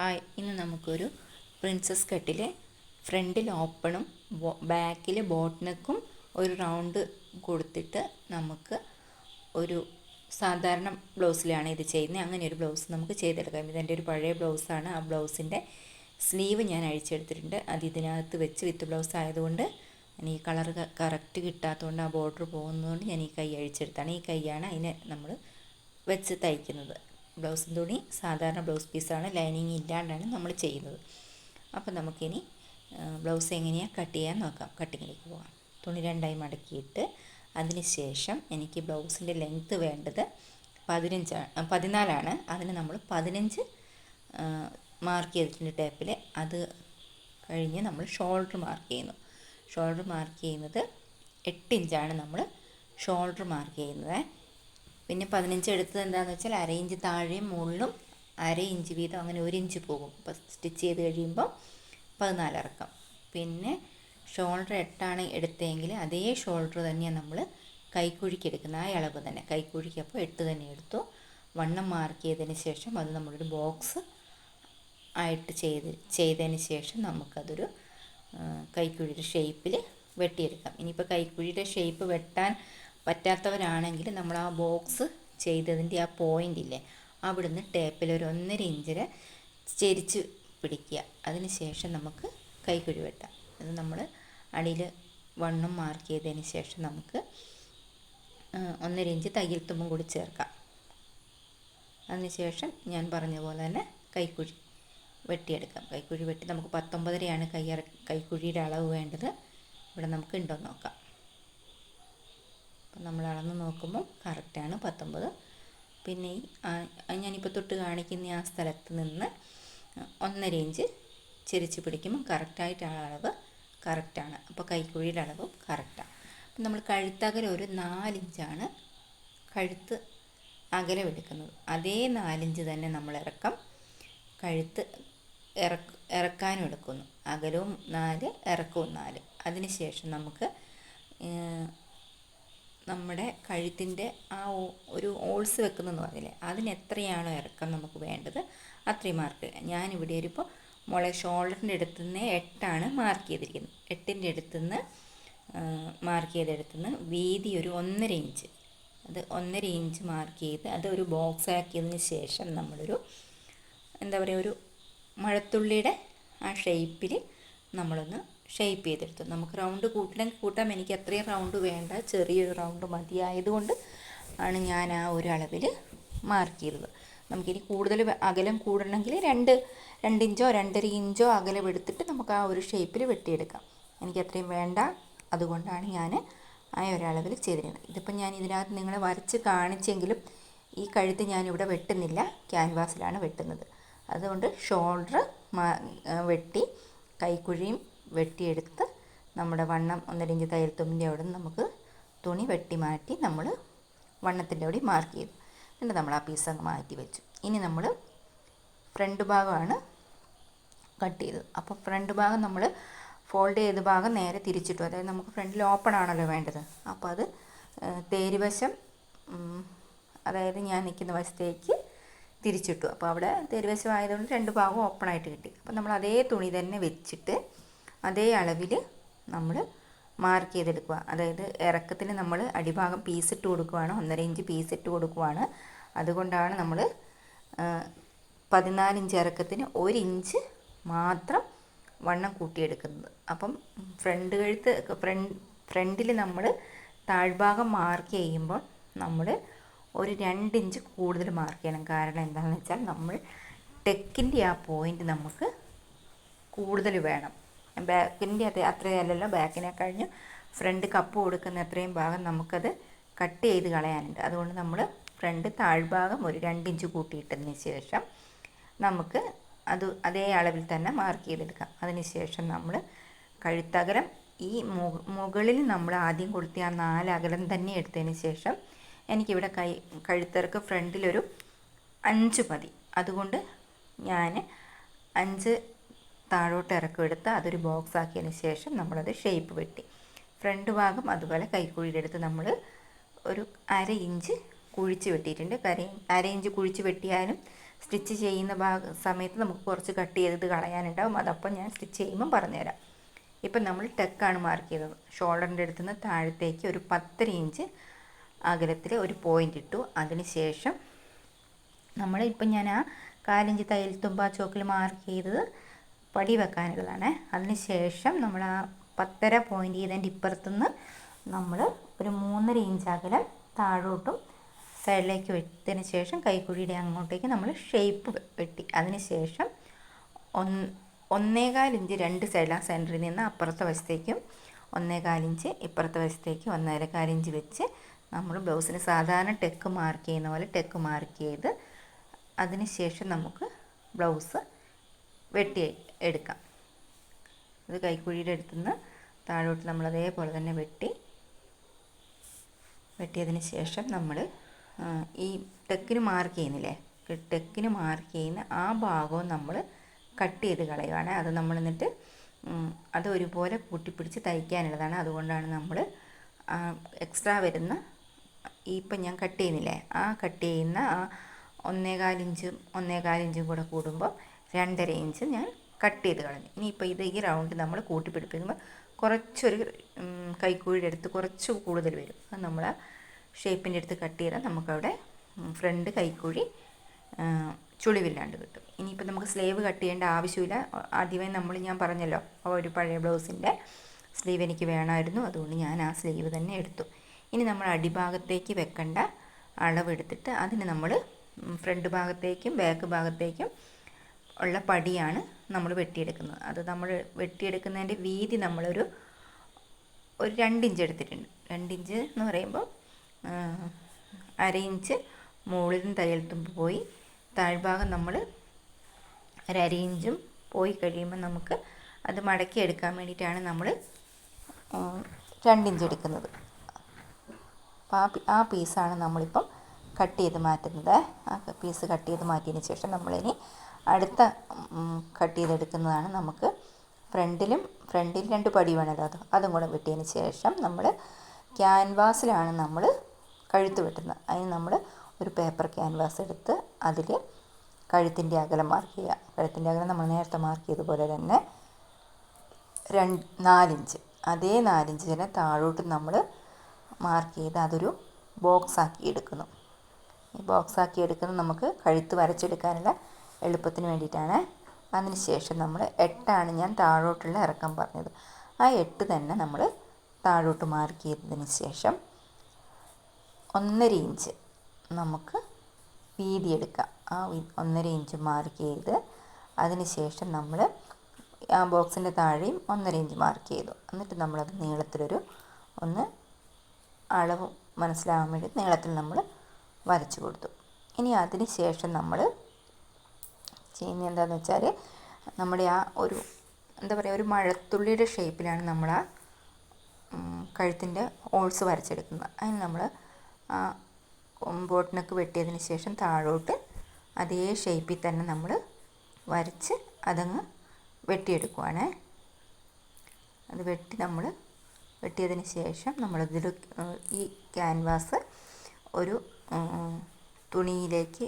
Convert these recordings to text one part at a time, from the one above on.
Hi ഇന്ന് നമുക്കൊരു princess കട്ടിലെ ഫ്രണ്ടിൽ ഓപ്പണും ബാക്കിൽ ബോട്ട് ഒരു റൗണ്ട് കൊടുത്തിട്ട് നമുക്ക് ഒരു സാധാരണ ബ്ലൗസിലാണ് ഇത് ചെയ്യുന്നത്. അങ്ങനെ ഒരു ബ്ലൗസ് നമുക്ക് ചെയ്തെടുക്കാം. ഇതെന്റെ ഒരു പഴയ ബ്ലൗസാണ് ആ ബ്ലൗസിന്റെ സ്ലീവ് ഞാൻ അഴിച്ചെടുത്തിട്ടുണ്ട്. അത് ഇതിനകത്ത് വെച്ച് വിത്ത് ബ്ലൗസ് ആയതുകൊണ്ട് ഈ കളർ കറക്റ്റ് കിട്ടാത്തതുകൊണ്ട് ആ ബോർഡർ പോകുന്നതുകൊണ്ട് ഞാൻ ഈ കൈ അഴിച്ചെടുത്താണ്. ഈ കൈയാണ് അതിനെ നമ്മൾ വെച്ച് തയ്ക്കുന്നത്. ബ്ലൗസും തുണി സാധാരണ ബ്ലൗസ് പീസാണ് ലൈനിങ് ഇല്ലാണ്ടാണ് നമ്മൾ ചെയ്യുന്നത്. അപ്പോൾ നമുക്കിനി ബ്ലൗസ് എങ്ങനെയാണ് കട്ട് ചെയ്യാൻ നോക്കാം. കട്ടിങ്ങിലേക്ക് പോകാം തുണി രണ്ടായി മടക്കിയിട്ട് അതിന് ശേഷം എനിക്ക് ബ്ലൗസിന്റെ ലെങ്ത്ത് വേണ്ടത് പതിനഞ്ചാണ് പതിനാലാണ്. അതിന് നമ്മൾ പതിനഞ്ച് മാർക്ക് ചെയ്തിട്ടുണ്ട് ടേപ്പിൽ അത് കഴിഞ്ഞ് നമ്മൾ ഷോൾഡർ മാർക്ക് ചെയ്യുന്നു. ഷോൾഡർ മാർക്ക് ചെയ്യുന്നത് എട്ട് ഇഞ്ചാണ് നമ്മൾ ഷോൾഡർ മാർക്ക് ചെയ്യുന്നത്. പിന്നെ പതിനഞ്ച് എടുത്തത് എന്താണെന്ന് വെച്ചാൽ അര ഇഞ്ച് താഴെയും മുകളിലും അര ഇഞ്ച് വീതം അങ്ങനെ ഒരു ഇഞ്ച് പോകും. അപ്പോൾ സ്റ്റിച്ച് ചെയ്ത് കഴിയുമ്പോൾ പതിനാല് ഇറക്കം. പിന്നെ ഷോൾഡർ എട്ടാണ് എടുത്തതെങ്കിൽ അതേ ഷോൾഡർ തന്നെയാണ് നമ്മൾ കൈക്കുഴിക്ക് എടുക്കുന്നത് ആ അളവ് തന്നെ. കൈക്കുഴിക്ക് അപ്പോൾ എട്ട് തന്നെ എടുത്തു. വണ്ണം മാർക്ക് ചെയ്തതിന് ശേഷം അത് നമ്മളൊരു ബോക്സ് ആയിട്ട് ചെയ്ത് ചെയ്തതിന് ശേഷം നമുക്കതൊരു കൈക്കുഴിയുടെ ഷേപ്പിൽ വെട്ടിയെടുക്കാം. ഇനിയിപ്പോൾ കൈക്കുഴിയുടെ ഷേപ്പ് വെട്ടാൻ പറ്റാത്തവരാണെങ്കിൽ നമ്മൾ ആ ബോക്സ് ചെയ്തതിന്റെ ആ പോയിന്റ് ഇല്ലേ അവിടുന്ന് ടേപ്പിൽ ഒരു ഒന്നര ഇഞ്ചിന് ചെരിച്ച് പിടിക്കുക. അതിന് ശേഷം നമുക്ക് കൈക്കുഴി വെട്ടാം. അത് നമ്മൾ അടിയിൽ വണ്ണം മാർക്ക് ചെയ്തതിന് ശേഷം നമുക്ക് ഒന്നര ഇഞ്ച് തയ്യൽ തുമ്പും കൂടി ചേർക്കാം. അതിനുശേഷം ഞാൻ പറഞ്ഞ പോലെ തന്നെ കൈക്കുഴി വെട്ടിയെടുക്കാം. കൈക്കുഴി വെട്ടി നമുക്ക് പത്തൊമ്പതരയാണ് കൈ കൈക്കുഴിയുടെ അളവ് വേണ്ടത്. ഇവിടെ നമുക്ക് ഉണ്ടോ നോക്കാം. അപ്പം നമ്മൾ അളന്ന് നോക്കുമ്പോൾ കറക്റ്റാണ് പത്തൊമ്പത്. പിന്നെ ഈ ഞാനിപ്പോൾ തൊട്ട് കാണിക്കുന്ന ആ സ്ഥലത്ത് നിന്ന് ഒന്നര ഇഞ്ച് ചെരിച്ച് പിടിക്കുമ്പോൾ കറക്റ്റായിട്ട് ആ അളവ് കറക്റ്റാണ്. അപ്പോൾ കൈക്കുഴിയുടെ അളവും കറക്റ്റാണ് അപ്പം നമ്മൾ കഴുത്തകലം ഒരു നാലിഞ്ചാണ് കഴുത്ത് അകലം എടുക്കുന്നത്. അതേ നാലിഞ്ച് തന്നെ നമ്മൾ ഇറക്കം കഴുത്ത് ഇറക്ക ഇറക്കാനും എടുക്കുന്നു. അകലവും നാല് ഇറക്കവും നാല്. അതിനുശേഷം നമുക്ക് നമ്മുടെ കഴുത്തിന്റെ ആ ഒരു ഓൾസ് വെക്കുന്നതെന്ന് പറഞ്ഞില്ലേ? അതിന് എത്രയാണോ ഇറക്കം നമുക്ക് വേണ്ടത് അത്രയും മാർക്ക് ഞാനിവിടെ ഒരു ഇപ്പോൾ മുളെ ഷോൾഡറിന്റെ അടുത്ത് നിന്ന് എട്ടാണ് മാർക്ക് ചെയ്തിരിക്കുന്നത്. എട്ടിന്റെ അടുത്ത് നിന്ന് മാർക്ക് ചെയ്തെടുത്തുനിന്ന് വീതി ഒരു ഒന്നര ഇഞ്ച് അത് ഒന്നര ഇഞ്ച് മാർക്ക് ചെയ്ത് അത് ഒരു ബോക്സ് ആക്കിയതിന് ശേഷം നമ്മളൊരു എന്താ പറയുക ഒരു മഴത്തുള്ളിയുടെ ആ ഷേപ്പിൽ നമ്മളൊന്ന് ഷേപ്പ് ചെയ്തെടുത്തു. നമുക്ക് റൗണ്ട് കൂട്ടണമെങ്കിൽ കൂട്ടാം എനിക്ക് അത്രയും റൗണ്ട് വേണ്ട. ചെറിയൊരു റൗണ്ട് മതിയായതുകൊണ്ട് ആണ് ഞാൻ ആ ഒരു അളവിൽ മാർക്ക് ചെയ്തത്. നമുക്കിനി കൂടുതൽ അകലം കൂടണമെങ്കിൽ രണ്ട് രണ്ട് ഇഞ്ചോ രണ്ടര ഇഞ്ചോ അകലം എടുത്തിട്ട് നമുക്ക് ആ ഒരു ഷേപ്പിൽ വെട്ടിയെടുക്കാം. എനിക്ക് അത്രയും വേണ്ട. അതുകൊണ്ടാണ് ഞാൻ ആ ഒരളവിൽ ചെയ്തിരുന്നത്. ഇതിപ്പോൾ ഞാൻ ഇതിനകത്ത് നിങ്ങളെ വരച്ച് കാണിച്ചെങ്കിലും ഈ കഴുത്ത് ഞാനിവിടെ വെട്ടുന്നില്ല. ക്യാൻവാസിലാണ് വെട്ടുന്നത്. അതുകൊണ്ട് ഷോൾഡർ വെട്ടി കൈക്കുഴിയും വെട്ടിയെടുത്ത് നമ്മുടെ വണ്ണം ഒന്നരഞ്ച് തയ്യൽ തുമ്പിന്റെ അവിടെ നിന്ന് നമുക്ക് തുണി വെട്ടി മാറ്റി നമ്മൾ വണ്ണത്തിന്റെ അവിടെ മാർക്ക് ചെയ്തു. എന്നിട്ട് നമ്മൾ ആ പീസ് അങ്ങ് മാറ്റി വെച്ചു. ഇനി നമ്മൾ ഫ്രണ്ട് ഭാഗമാണ് കട്ട് ചെയ്തത്. അപ്പോൾ ഫ്രണ്ട് ഭാഗം നമ്മൾ ഫോൾഡ് ചെയ്ത ഭാഗം നേരെ തിരിച്ചിട്ടു. അതായത് നമുക്ക് ഫ്രണ്ടിൽ ഓപ്പൺ ആണല്ലോ വേണ്ടത്. അപ്പോൾ അത് തേരുവശം അതായത് ഞാൻ നിൽക്കുന്ന വശത്തേക്ക് തിരിച്ചിട്ടു. അപ്പോൾ അവിടെ തേരുവശം ആയതുകൊണ്ട് രണ്ട് ഭാഗവും ഓപ്പൺ ആയിട്ട് കിട്ടി. അപ്പോൾ നമ്മൾ അതേ തുണി തന്നെ വെച്ചിട്ട് അതേ അളവിൽ നമ്മൾ മാർക്ക് ചെയ്തെടുക്കുക. അതായത് ഇറക്കത്തിന് നമ്മൾ അടിഭാഗം പീസ് ഇട്ട് കൊടുക്കുകയാണ് ഒന്നര ഇഞ്ച് പീസ് ഇട്ട് കൊടുക്കുകയാണ് അതുകൊണ്ടാണ് നമ്മൾ പതിനാലിഞ്ച് ഇറക്കത്തിന് ഒരു ഇഞ്ച് മാത്രം വണ്ണം കൂട്ടിയെടുക്കുന്നത്. അപ്പം ഫ്രണ്ട് കഴുത്ത് ഫ്രണ്ട് ഫ്രണ്ടിൽ നമ്മൾ താഴ്ഭാഗം മാർക്ക് ചെയ്യുമ്പോൾ നമ്മൾ ഒരു രണ്ട് ഇഞ്ച് കൂടുതൽ മാർക്ക് ചെയ്യണം. കാരണം എന്താണെന്ന് വെച്ചാൽ നമ്മൾ ടെക്കിന്റെ ആ പോയിന്റ് നമുക്ക് കൂടുതൽ വേണം. ബാക്കിന്റെ അത് അത്രയല്ലല്ലോ. ബാക്കിനെ കഴിഞ്ഞ് ഫ്രണ്ട് കപ്പ് കൊടുക്കുന്ന അത്രയും ഭാഗം നമുക്കത് കട്ട് ചെയ്ത് കളയാനുണ്ട്. അതുകൊണ്ട് നമ്മൾ ഫ്രണ്ട് താഴ്ഭാഗം ഒരു രണ്ടിഞ്ച് കൂട്ടിയിട്ടതിന് ശേഷം നമുക്ക് അത് അതേ അളവിൽ തന്നെ മാർക്ക് ചെയ്തെടുക്കാം. അതിന് ശേഷം നമ്മൾ കഴുത്തകലം ഈ മുകളിൽ നമ്മൾ ആദ്യം കൊടുത്ത ആ നാല് അകലം തന്നെ എടുത്തതിന് ശേഷം എനിക്കിവിടെ കൈ കഴുത്തർക്ക് ഫ്രണ്ടിലൊരു അഞ്ച് മതി. അതുകൊണ്ട് ഞാൻ അഞ്ച് താഴോട്ട് ഇറക്കം എടുത്ത് അതൊരു ബോക്സ് ആക്കിയതിന് ശേഷം നമ്മളത് ഷേപ്പ് വെട്ടി. ഫ്രണ്ട് ഭാഗം അതുപോലെ കൈക്കുഴിയുടെ നമ്മൾ ഒരു അര ഇഞ്ച് കുഴിച്ച് വെട്ടിയിട്ടുണ്ട്. കര അര ഇഞ്ച് കുഴിച്ച് വെട്ടിയാലും സ്റ്റിച്ച് ചെയ്യുന്ന ഭാഗ സമയത്ത് നമുക്ക് കുറച്ച് കട്ട് ചെയ്തത് കളയാനുണ്ടാവും. അതപ്പം ഞാൻ സ്റ്റിച്ച് ചെയ്യുമ്പം പറഞ്ഞുതരാം. ഇപ്പം നമ്മൾ ടെക്കാണ് മാർക്ക് ചെയ്തത്. ഷോൾഡറിന്റെ അടുത്ത് നിന്ന് താഴത്തേക്ക് ഒരു പത്തര ഇഞ്ച് അകലത്തിൽ ഒരു പോയിന്റ് ഇട്ടു. അതിന് ശേഷം നമ്മൾ ഇപ്പം ഞാൻ ആ കാലിഞ്ച് തയ്യൽ തുമ്പ ചോക്കിൽ മാർക്ക് ചെയ്തത് പടി വെക്കാനുള്ളതാണ് അതിന് ശേഷം നമ്മൾ ആ പത്തര പോയിന്റ് ചെയ്തതിന്റെ ഇപ്പുറത്തുനിന്ന് നമ്മൾ ഒരു മൂന്നര ഇഞ്ച് അകലം താഴോട്ടും സൈഡിലേക്ക് വെട്ടിയതിന് ശേഷം കൈക്കുഴിയുടെ അങ്ങോട്ടേക്ക് നമ്മൾ ഷേപ്പ് വെട്ടി. അതിന് ശേഷം ഒന്ന് ഒന്നേകാൽ ഇഞ്ച് രണ്ട് സൈഡിൽ ആ സെന്ററിൽ നിന്ന് അപ്പുറത്തെ വശത്തേക്കും ഒന്നേകാൽ ഇഞ്ച് ഇപ്പുറത്തെ വശത്തേക്ക് ഒന്നരക്കാൽ ഇഞ്ച് വെച്ച് നമ്മൾ ബ്ലൗസിന് സാധാരണ ടെക്ക് മാർക്ക് ചെയ്യുന്ന പോലെ ടെക്ക് മാർക്ക് ചെയ്ത് അതിന് ശേഷം നമുക്ക് ബ്ലൗസ് വെട്ടി എടുക്കാം. ഇത് കൈക്കുഴിയുടെ അടുത്തുനിന്ന് താഴോട്ട് നമ്മൾ അതേപോലെ തന്നെ വെട്ടി വെട്ടിയതിന് ശേഷം നമ്മൾ ഈ ടെക്കിന് മാർക്ക് ചെയ്യുന്നില്ലേ? ടെക്കിന് മാർക്ക് ചെയ്യുന്ന ആ ഭാഗവും നമ്മൾ കട്ട് ചെയ്ത് കളയുവാണ്. അത് നമ്മൾ എന്നിട്ട് അത് ഒരുപോലെ കൂട്ടിപ്പിടിച്ച് തയ്ക്കാനുള്ളതാണ്. അതുകൊണ്ടാണ് നമ്മൾ എക്സ്ട്രാ വരുന്ന ഈ ഇപ്പം ഞാൻ കട്ട് ചെയ്യുന്നില്ലേ? ആ കട്ട് ചെയ്യുന്ന ആ ഒന്നേകാലിഞ്ചും ഒന്നേകാലിഞ്ചും കൂടെ കൂടുമ്പോൾ രണ്ടര ഇഞ്ച് ഞാൻ കട്ട് ചെയ്ത് കളഞ്ഞു. ഇനിയിപ്പോൾ ഇത് ഈ റൗണ്ട് നമ്മൾ കൂട്ടിപ്പിടിപ്പിക്കുമ്പോൾ കുറച്ചൊരു കൈക്കൂഴിയുടെ എടുത്ത് കുറച്ച് കൂടുതൽ വരും. അത് നമ്മൾ ആ ഷേപ്പിന്റെ അടുത്ത് കട്ട് ചെയ്താൽ നമുക്കവിടെ ഫ്രണ്ട് കൈക്കുഴി ചുളിവില്ലാണ്ട് കിട്ടും. ഇനിയിപ്പോൾ നമുക്ക് സ്ലീവ് കട്ട് ചെയ്യേണ്ട ആവശ്യമില്ല. ആദ്യമേ നമ്മൾ ഞാൻ പറഞ്ഞല്ലോ ഒരു പഴയ ബ്ലൗസിന്റെ സ്ലീവ് എനിക്ക് വേണമായിരുന്നു. അതുകൊണ്ട് ഞാൻ ആ സ്ലീവ് തന്നെ എടുത്തു. ഇനി നമ്മൾ അടിഭാഗത്തേക്ക് വെക്കേണ്ട അളവെടുത്തിട്ട് അതിന് നമ്മൾ ഫ്രണ്ട് ഭാഗത്തേക്കും ബാക്ക് ഭാഗത്തേക്കും ഉള്ള പടിയാണ് നമ്മൾ വെട്ടിയെടുക്കുന്നത്. അത് നമ്മൾ വെട്ടിയെടുക്കുന്നതിന്റെ വീതി നമ്മളൊരു ഒരു രണ്ടിഞ്ച് എടുത്തിട്ടുണ്ട്. രണ്ടിഞ്ച് എന്ന് പറയുമ്പോൾ അര ഇഞ്ച് നിന്ന് തയ്യൽ പോയി താഴ്ഭാഗം നമ്മൾ ഒരര ഇഞ്ചും പോയി കഴിയുമ്പോൾ നമുക്ക് അത് മടക്കി എടുക്കാൻ വേണ്ടിയിട്ടാണ് നമ്മൾ രണ്ടിഞ്ച് എടുക്കുന്നത്. ആ ആ പീസാണ് നമ്മളിപ്പം കട്ട് ചെയ്ത് മാറ്റുന്നത്. ആ പീസ് കട്ട് ചെയ്ത് മാറ്റിയതിന് ശേഷം നമ്മളിനി അടുത്ത കട്ട് ചെയ്തെടുക്കുന്നതാണ് നമുക്ക് ഫ്രണ്ടിലും ഫ്രണ്ടിൽ രണ്ട് പടി വേണമല്ലോ അത് അതും കൂടെ വെട്ടിയതിന് ശേഷം നമ്മൾ ക്യാൻവാസിലാണ് നമ്മൾ കഴുത്ത് വെട്ടുന്നത്. അതിന് നമ്മൾ ഒരു പേപ്പർ ക്യാൻവാസ് എടുത്ത് അതിൽ കഴുത്തിന്റെ അകലം മാർക്ക് ചെയ്യുക. കഴുത്തിന്റെ അകലം നമ്മൾ നേരത്തെ മാർക്ക് ചെയ്തതുപോലെ തന്നെ രണ്ട് നാലിഞ്ച്. അതേ നാലിഞ്ച് തന്നെ താഴോട്ട് നമ്മൾ മാർക്ക് ചെയ്ത് അതൊരു ബോക്സാക്കി എടുക്കുന്നു. ഈ ബോക്സ് ആക്കി എടുക്കുന്നത് നമുക്ക് കഴുത്ത് വരച്ചെടുക്കാനുള്ള എളുപ്പത്തിന് വേണ്ടിയിട്ടാണ്. അതിന് ശേഷം നമ്മൾ എട്ടാണ് ഞാൻ താഴോട്ടുള്ള ഇറക്കം പറഞ്ഞത്. ആ എട്ട് തന്നെ നമ്മൾ താഴോട്ട് മാർക്ക് ചെയ്തതിന് ശേഷം ഒന്നര ഇഞ്ച് നമുക്ക് വീതി എടുക്കാം. ആ ഒന്നര ഇഞ്ച് മാർക്ക് ചെയ്ത് അതിന് ശേഷം നമ്മൾ ആ ബോക്സിന്റെ താഴെയും ഒന്നര ഇഞ്ച് മാർക്ക് ചെയ്തു. എന്നിട്ട് നമ്മളത് നീളത്തിലൊരു ഒന്ന് അളവ് മനസ്സിലാകാൻ വേണ്ടി നീളത്തിൽ നമ്മൾ വരച്ചു കൊടുത്തു. ഇനി അതിന് ശേഷം നമ്മൾ ചെയ്യുന്നത് എന്താണെന്ന് വെച്ചാൽ നമ്മുടെ ആ ഒരു എന്താ പറയുക ഒരു മഴത്തുള്ളിയുടെ ഷേപ്പിലാണ് നമ്മൾ ആ കഴുത്തിന്റെ ഓൾസ് വരച്ചെടുക്കുന്നത്. അതിന് നമ്മൾ ആ ബോട്ടിനൊക്കെ വെട്ടിയതിന് ശേഷം താഴോട്ട് അതേ ഷേപ്പിൽ തന്നെ നമ്മൾ വരച്ച് അതങ്ങ് വെട്ടിയെടുക്കുവാണ്. അത് വെട്ടി നമ്മൾ വെട്ടിയതിന് ശേഷം നമ്മളിതിൽ ഈ ക്യാൻവാസ് ഒരു തുണിയിലേക്ക്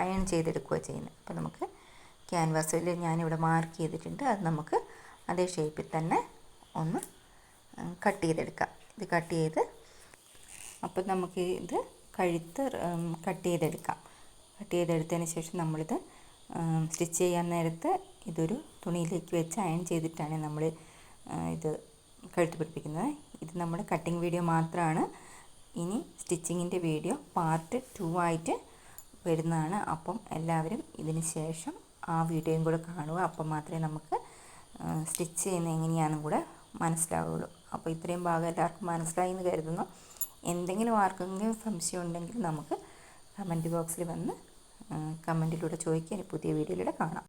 അയൺ ചെയ്തെടുക്കുകയാണ് ചെയ്യുന്നത് അപ്പോൾ നമുക്ക് ക്യാൻവാസിൽ ഞാനിവിടെ മാർക്ക് ചെയ്തിട്ടുണ്ട്. അത് നമുക്ക് അതേ ഷേപ്പിൽ തന്നെ ഒന്ന് കട്ട് ചെയ്തെടുക്കാം. ഇത് കട്ട് ചെയ്ത് അപ്പം നമുക്ക് ഇത് കഴുത്ത് കട്ട് ചെയ്തെടുക്കാം. കട്ട് ചെയ്തെടുത്തതിന് ശേഷം നമ്മളിത് സ്റ്റിച്ച് ചെയ്യാൻ നേരത്ത് ഇതൊരു തുണിയിലേക്ക് വെച്ച് അയൺ ചെയ്തിട്ടാണ് നമ്മൾ ഇത് കഴുത്ത് പിടിപ്പിക്കുന്നത്. ഇത് നമ്മുടെ കട്ടിങ് വീഡിയോ മാത്രമാണ് ഇനി സ്റ്റിച്ചിങ്ങിന്റെ വീഡിയോ പാർട്ട് ടു ആയിട്ട് വരുന്നതാണ്. അപ്പം എല്ലാവരും ഇതിന് ശേഷം ആ വീഡിയോയും കൂടെ കാണുക. അപ്പം മാത്രമേ നമുക്ക് സ്റ്റിച്ച് ചെയ്യുന്ന എങ്ങനെയാണെന്നും കൂടെ മനസ്സിലാവുള്ളൂ. അപ്പോൾ ഇത്രയും ഭാഗം എല്ലാവർക്കും മനസ്സിലായി എന്ന് കരുതുന്നു. എന്തെങ്കിലും ആർക്കെങ്കിലും സംശയം ഉണ്ടെങ്കിൽ നമുക്ക് കമന്റ് ബോക്സിൽ വന്ന് കമന്റിലൂടെ ചോദിക്കാൻ പുതിയ വീഡിയോയിലൂടെ കാണാം.